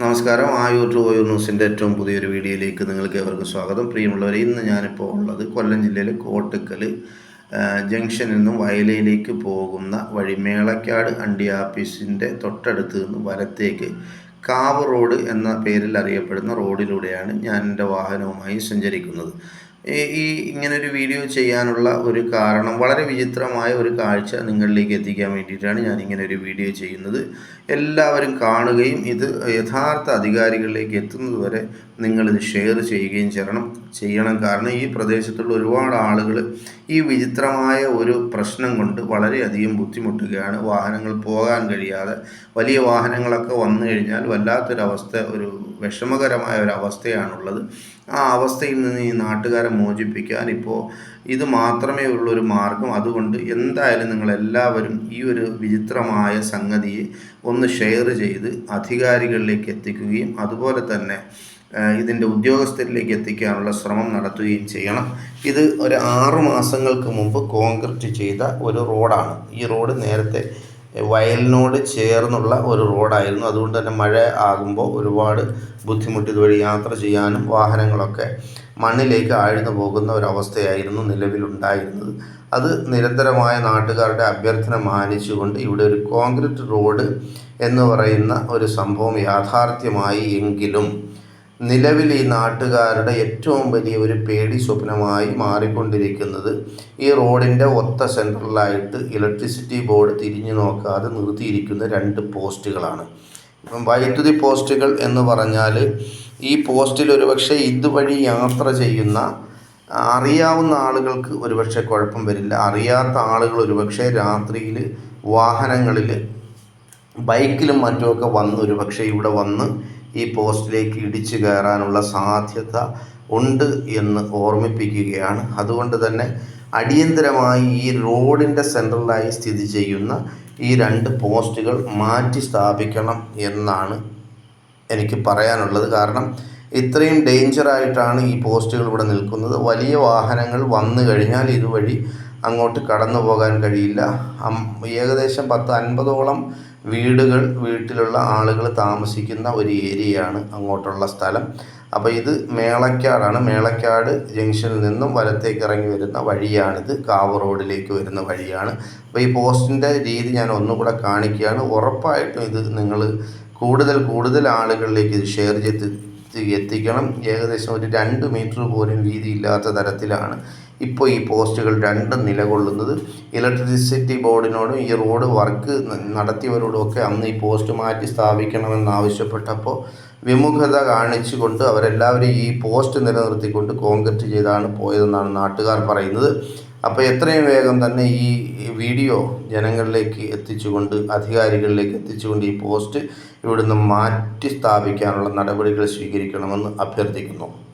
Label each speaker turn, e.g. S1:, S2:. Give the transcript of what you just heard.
S1: നമസ്കാരം. ആയൂർ ഓയൂർ ന്യൂസിന്റെ ഏറ്റവും പുതിയൊരു വീഡിയോയിലേക്ക് നിങ്ങൾക്ക് ഏവർക്കും സ്വാഗതം. പ്രിയമുള്ളവരെ ഇന്ന് ഞാനിപ്പോൾ ഉള്ളത് കൊല്ലം ജില്ലയിലെ കോട്ടക്കൽ ജംഗ്ഷനിൽ നിന്നും വയലയിലേക്ക് പോകുന്ന വഴി മേളക്കാട് അണ്ടി ആഫീസിന്റെ തൊട്ടടുത്ത് നിന്ന് വലത്തേക്ക് കാവ് റോഡ് എന്ന പേരിൽ അറിയപ്പെടുന്ന റോഡിലൂടെയാണ് ഞാൻ എന്റെ വാഹനവുമായി സഞ്ചരിക്കുന്നത്. ഈ ഇങ്ങനൊരു വീഡിയോ ചെയ്യാനുള്ള ഒരു കാരണം വളരെ വിചിത്രമായ ഒരു കാഴ്ച നിങ്ങളിലേക്ക് എത്തിക്കാൻ വേണ്ടിയിട്ടാണ് ഞാൻ ഇങ്ങനെ ഒരു വീഡിയോ ചെയ്യുന്നത്. എല്ലാവരും കാണുകയും ഇത് യഥാർത്ഥ അധികാരികളിലേക്ക് എത്തുന്നത് വരെ നിങ്ങളിത് ഷെയർ ചെയ്യുകയും ചെയ്യണം. ചെയ്യണം കാരണം ഈ പ്രദേശത്തുള്ള ഒരുപാട് ആളുകൾ ഈ വിചിത്രമായ ഒരു പ്രശ്നം കൊണ്ട് വളരെയധികം ബുദ്ധിമുട്ടുകയാണ്. വാഹനങ്ങൾ പോകാൻ കഴിയാതെ വലിയ വാഹനങ്ങളൊക്കെ വന്നു കഴിഞ്ഞാൽ വല്ലാത്തൊരവസ്ഥ ഒരു വിഷമകരമായ ഒരു അവസ്ഥയാണുള്ളത് ആ അവസ്ഥയിൽ നിന്ന് ഈ നാട്ടുകാരെ മോചിപ്പിക്കാൻ ഇപ്പോൾ ഇത് മാത്രമേ ഉള്ളൊരു മാർഗം. അതുകൊണ്ട് എന്തായാലും നിങ്ങളെല്ലാവരും ഈ ഒരു വിചിത്രമായ സംഗതിയെ ഒന്ന് ഷെയർ ചെയ്ത് അധികാരികളിലേക്ക് എത്തിക്കുകയും അതുപോലെ തന്നെ ഇതിന്റെ ഉദ്യോഗസ്ഥരിലേക്ക് എത്തിക്കാനുള്ള ശ്രമം നടത്തുകയും ചെയ്യണം. ഇത് ഒരു ആറ് മാസങ്ങൾക്ക് മുമ്പ് കോൺക്രീറ്റ് ചെയ്ത ഒരു റോഡാണ്. ഈ റോഡ് നേരത്തെ വയലിനോട് ചേർന്നുള്ള ഒരു റോഡായിരുന്നു. അതുകൊണ്ട് തന്നെ മഴ ആകുമ്പോൾ ഒരുപാട് ബുദ്ധിമുട്ട് ഇതുവഴി യാത്ര ചെയ്യാനും വാഹനങ്ങളൊക്കെ മണ്ണിലേക്ക് ആഴ്ന്നു പോകുന്ന ഒരവസ്ഥയായിരുന്നു നിലവിലുണ്ടായിരുന്നത്. അത് നിരന്തരമായ നാട്ടുകാരുടെ അഭ്യർത്ഥന മാനിച്ചുകൊണ്ട് ഇവിടെ ഒരു കോൺക്രീറ്റ് റോഡ് എന്ന് പറയുന്ന ഒരു സംഭവം യാഥാർത്ഥ്യമായി എങ്കിലും നിലവിൽ ഈ നാട്ടുകാരുടെ ഏറ്റവും വലിയ ഒരു പേടി സ്വപ്നമായി മാറിക്കൊണ്ടിരിക്കുന്നത് ഈ റോഡിന്റെ ഒത്ത സെൻട്രലായിട്ട് ഇലക്ട്രിസിറ്റി ബോർഡ് തിരിഞ്ഞു നോക്കാതെ നിർത്തിയിരിക്കുന്ന രണ്ട് പോസ്റ്റുകളാണ്. ഇപ്പം വൈദ്യുതി പോസ്റ്റുകൾ എന്ന് പറഞ്ഞാൽ ഈ പോസ്റ്റിൽ ഒരുപക്ഷെ ഇതുവഴി യാത്ര ചെയ്യുന്ന അറിയാവുന്ന ആളുകൾക്ക് ഒരുപക്ഷെ കുഴപ്പം വരില്ല. അറിയാത്ത ആളുകൾ ഒരുപക്ഷെ രാത്രിയിൽ വാഹനങ്ങളിൽ ബൈക്കിലും മറ്റുമൊക്കെ വന്ന് ഒരുപക്ഷെ ഇവിടെ വന്ന് ഈ പോസ്റ്റിലേക്ക് ഇടിച്ചു കയറാനുള്ള സാധ്യത ഉണ്ട് എന്ന് ഓർമ്മിപ്പിക്കുകയാണ്. അതുകൊണ്ട് തന്നെ അടിയന്തരമായി ഈ റോഡിന്റെ സെൻട്രലായി സ്ഥിതി ചെയ്യുന്ന ഈ രണ്ട് പോസ്റ്റുകൾ മാറ്റി സ്ഥാപിക്കണം എന്നാണ് എനിക്ക് പറയാനുള്ളത്. കാരണം ഇത്രയും ഡേഞ്ചറായിട്ടാണ് ഈ പോസ്റ്റുകൾ ഇവിടെ നിൽക്കുന്നത്. വലിയ വാഹനങ്ങൾ വന്നു കഴിഞ്ഞാൽ ഇതുവഴി അങ്ങോട്ട് കടന്നു പോകാൻ കഴിയില്ല ഏകദേശം പത്ത് അൻപതോളം വീടുകൾ വീട്ടിലുള്ള ആളുകൾ താമസിക്കുന്ന ഒരു ഏരിയയാണ് അങ്ങോട്ടുള്ള സ്ഥലം. അപ്പോൾ ഇത് മേളക്കാടാണ്. മേളക്കാട് ജംഗ്ഷനിൽ നിന്നും വലത്തേക്ക് ഇറങ്ങി വരുന്ന വഴിയാണിത്. കാവ് റോഡിലേക്ക് വരുന്ന വഴിയാണ്. അപ്പോൾ ഈ പോസ്റ്റിന്റെ രീതി ഞാൻ ഒന്നുകൂടെ കാണിക്കുകയാണ്. ഉറപ്പായിട്ടും ഇത് നിങ്ങൾ കൂടുതൽ കൂടുതൽ ആളുകളിലേക്ക് ഇത് ഷെയർ ചെയ്ത് എത്തിക്കണം. ഏകദേശം ഒരു രണ്ട് മീറ്റർ പോലും വീതിയില്ലാത്ത തരത്തിലാണ് ഇപ്പോൾ ഈ പോസ്റ്റുകൾ രണ്ടും നിലകൊള്ളുന്നത്. ഇലക്ട്രിസിറ്റി ബോർഡിനോടും ഈ റോഡ് വർക്ക് നടത്തിയവരോടും ഒക്കെ അന്ന് ഈ പോസ്റ്റ് മാറ്റി സ്ഥാപിക്കണമെന്നാവശ്യപ്പെട്ടപ്പോൾ വിമുഖത കാണിച്ചുകൊണ്ട് അവരെല്ലാവരും ഈ പോസ്റ്റ് നിലനിർത്തിക്കൊണ്ട് കോൺക്രീറ്റ് ചെയ്താണ് പോയതെന്നാണ് നാട്ടുകാർ പറയുന്നത്. അപ്പോൾ എത്രയും വേഗം തന്നെ ഈ വീഡിയോ ജനങ്ങളിലേക്ക് എത്തിച്ചുകൊണ്ട് അധികാരികളിലേക്ക് എത്തിച്ചുകൊണ്ട് ഈ പോസ്റ്റ് ഇവിടുന്ന് മാറ്റി സ്ഥാപിക്കാനുള്ള നടപടികൾ സ്വീകരിക്കണമെന്ന് അഭ്യർത്ഥിക്കുന്നു.